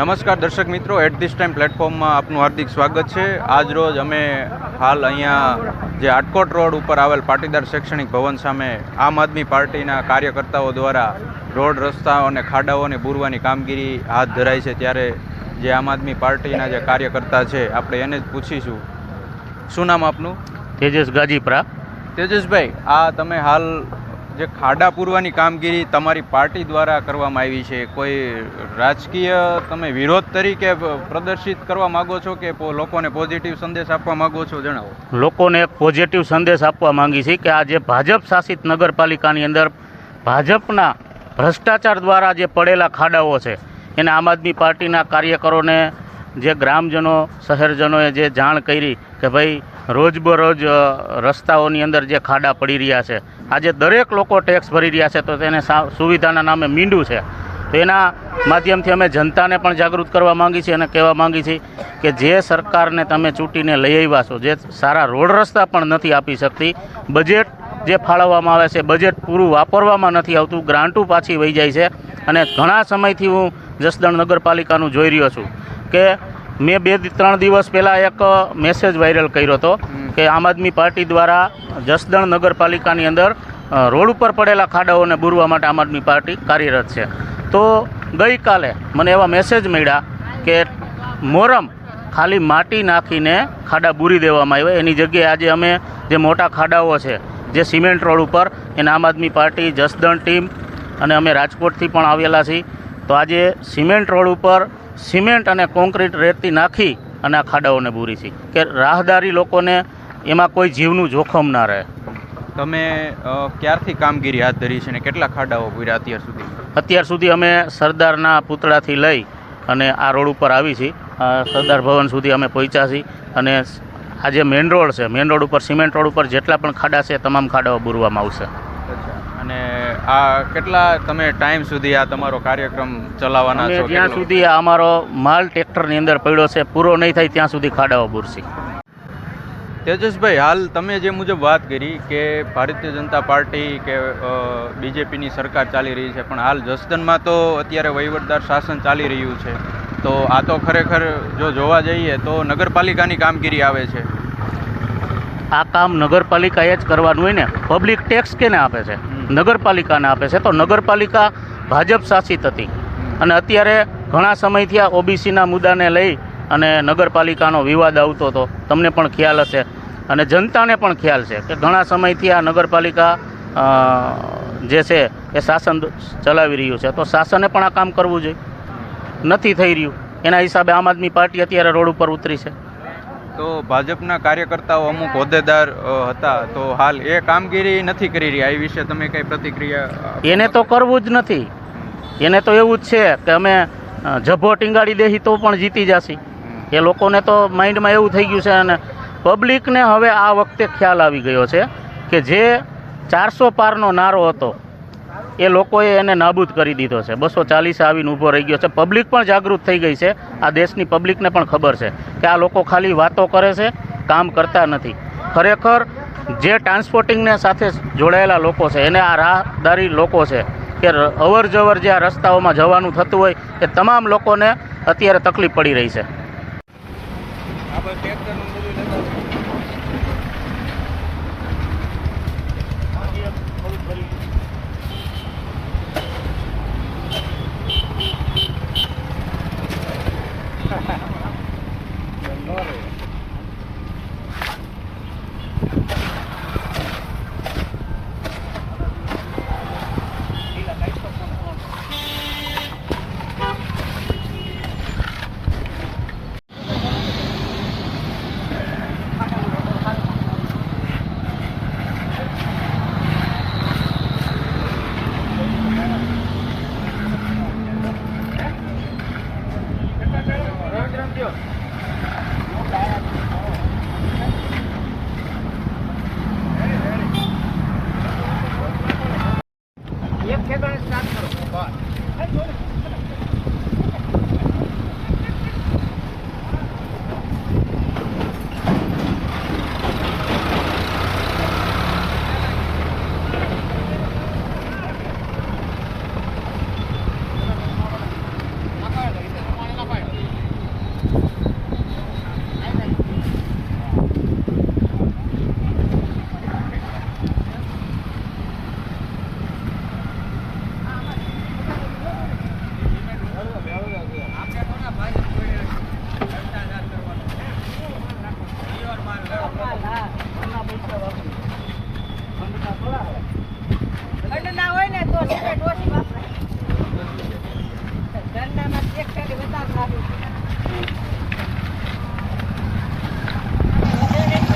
નમસ્કાર દર્શક મિત્રો એટ ધીસ ટાઈમ પ્લેટફોર્મમાં આપનું હાર્દિક સ્વાગત છે. આજ રોજ અમે હાલ અહીંયા જે આટકોટ રોડ ઉપર આવેલ પાટીદાર શૈક્ષણિક ભવન સામે આમ આદમી પાર્ટીના કાર્યકર્તાઓ દ્વારા રોડ રસ્તાઓ અને ખાડાઓને પૂરવાની કામગીરી હાથ ધરાઈ છે. ત્યારે જે આમ આદમી પાર્ટીના જે કાર્યકર્તા છે આપણે એને જ પૂછીશું. શું નામ આપનું? તેજસ ગાજીપરા. તેજસભાઈ આ તમે હાલ જે ખાડા પૂરવાની કામગીરી તમારી પાર્ટી દ્વારા કરવામાં આવી છે, કોઈ રાજકીય તમે વિરોધ તરીકે પ્રદર્શિત કરવા માગો છો કે લોકોને પોઝિટિવ સંદેશ આપવા માગો છો, જણાવો. લોકોને એક પોઝિટિવ સંદેશ આપવા માંગી છે કે આ જે ભાજપ શાસિત નગરપાલિકાની અંદર ભાજપના ભ્રષ્ટાચાર દ્વારા જે પડેલા ખાડાઓ છે, એને આમ આદમી પાર્ટીના કાર્યકરોને જે ગ્રામજનો, શહેરજનોએ જે જાણ કરી કે ભાઈ રોજબરોજ રસ્તાઓની અંદર જે ખાડા પડી રહ્યા છે. આજે દરેક લોકો ટેક્સ ભરી રહ્યા છે, તો તેને સુવિધાના નામે મીંડું છે. તો એના માધ્યમથી અમે જનતાને પણ જાગૃત કરવા માંગી છીએ અને કહેવા માંગીએ છીએ કે જે સરકારને તમે ચૂંટીને લઈ આવ્યા છો, જે સારા રોડ રસ્તા પણ નથી આપી શકતી બજેટ જે ફાળવવામાં આવે છે બજેટ પૂરું વાપરવામાં નથી આવતું, ગ્રાન્ટો પાછી વહી જાય છે. અને ઘણા સમયથી હું જસદણ નગરપાલિકાનું જોઈ રહ્યો છું કે મેં બે ત્રણ દિવસ પહેલાં એક મેસેજ વાયરલ કર્યો હતો કે આમ આદમી પાર્ટી દ્વારા જસદણ નગરપાલિકાની અંદર રોડ ઉપર પડેલા ખાડાઓને બૂરવા માટે આમ આદમી પાર્ટી કાર્યરત છે. તો ગઈકાલે મને એવા મેસેજ મળ્યા કે મોરમ ખાલી માટી નાખીને ખાડા બૂરી દેવામાં આવ્યા. એની જગ્યાએ આજે અમે જે મોટા ખાડાઓ છે જે સિમેન્ટ રોડ ઉપર એને આમ આદમી પાર્ટી જસદણ ટીમ અને અમે રાજકોટથી પણ આવેલા છીએ. તો આજે સિમેન્ટ રોડ ઉપર સિમેન્ટ અને કોન્ક્રીટ રેતી નાખી અને આ ખાડાઓને બૂરી છે. કે રાહદારી લોકોને એમાં કોઈ જીવનું જોખમ ના રહે. તમે ક્યારથી કામગીરી હાથ ધરી છે અને કેટલા ખાડાઓ પૂર્યા અત્યાર સુધી? અત્યાર સુધી અમે સરદારના પૂતળાથી લઈ અને આ રોડ ઉપર આવી છીએ સરદાર ભવન સુધી અમે પહોંચ્યા છીએ અને આ જે મેઇન રોડ છે મેઇન રોડ ઉપર સિમેન્ટ રોડ ઉપર જેટલા પણ ખાડા છે તમામ ખાડાઓ બૂરવામાં આવશે. આ કેટલા તમે ટાઈમ સુધી આ તમારો કાર્યક્રમ ચલાવવાના છો? જ્યાં સુધી આ અમારો માલ ટ્રેક્ટરની અંદર પડ્યો છે પૂરો નહીં થાય ત્યાં સુધી ખાડાઓ પૂરશે તેજસભાઈ હાલ તમે જે મુજબ વાત કરી કે ભારતીય જનતા પાર્ટી કે બીજેપીની સરકાર ચાલી રહી છે પણ હાલ જસદનમાં તો અત્યારે વહીવટદાર શાસન ચાલી રહ્યું છે. તો આ તો ખરેખર જો જોવા જઈએ તો નગરપાલિકાની કામગીરી આવે છે. આ કામ નગરપાલિકાએ જ કરવાનું હોય ને. પબ્લિક ટેક્સ કેને આપે છે? નગરપાલિકાને આપે છે. તો નગરપાલિકા ભાજપ શાસિત હતી. અને અત્યારે ઘણા સમયથી આ ઓબીસીના મુદ્દાને લઈ અને નગરપાલિકાનો વિવાદ આવતો હતો. તમને પણ ખ્યાલ હશે. અને જનતાને પણ ખ્યાલ છે કે ઘણા સમયથી આ નગરપાલિકા જે છે એ શાસન ચલાવી રહ્યું છે. તો શાસને પણ આ કામ કરવું જોઈએ. નથી થઈ રહ્યું. એના હિસાબે આમ આદમી પાર્ટી અત્યારે રોડ ઉપર ઉતરી છે. તો ભાજપના કાર્યકર્તાઓ અમુક હોદ્દેદાર હતા. તો હાલ એ કામગીરી નથી કરી રહ્યા. એ વિશે તમે કઈ પ્રતિક્રિયા એને તો કરવું જ નથી. એને તો એવું જ છે કે અમે જભો ટીંગાડી દેહી તો પણ જીતી જાશી. એ લોકોને તો માઇન્ડમાં એવું થઈ ગયું છે અને પબ્લિકને હવે આ વખતે ખ્યાલ આવી ગયો છે કે જે ચારસો પારનો નારો હતો એ લોકોએ એને નાબૂદ કરી દીધો છે. બસો ચાલીસ આવીને ઊભો રહી ગયો છે. પબ્લિક પણ જાગૃત થઈ ગઈ છે. આ દેશની પબ્લિકને પણ ખબર છે કે આ લોકો ખાલી વાતો કરે છે, કામ કરતા નથી. ખરેખર જે ટ્રાન્સપોર્ટિંગને સાથે જોડાયેલા લોકો છે, એને આ રાહદારી લોકો છે કે અવર જવર જે આ રસ્તાઓમાં જવાનું થતું હોય, એ તમામ લોકોને અત્યારે તકલીફ પડી રહી છે. bad. Yeah.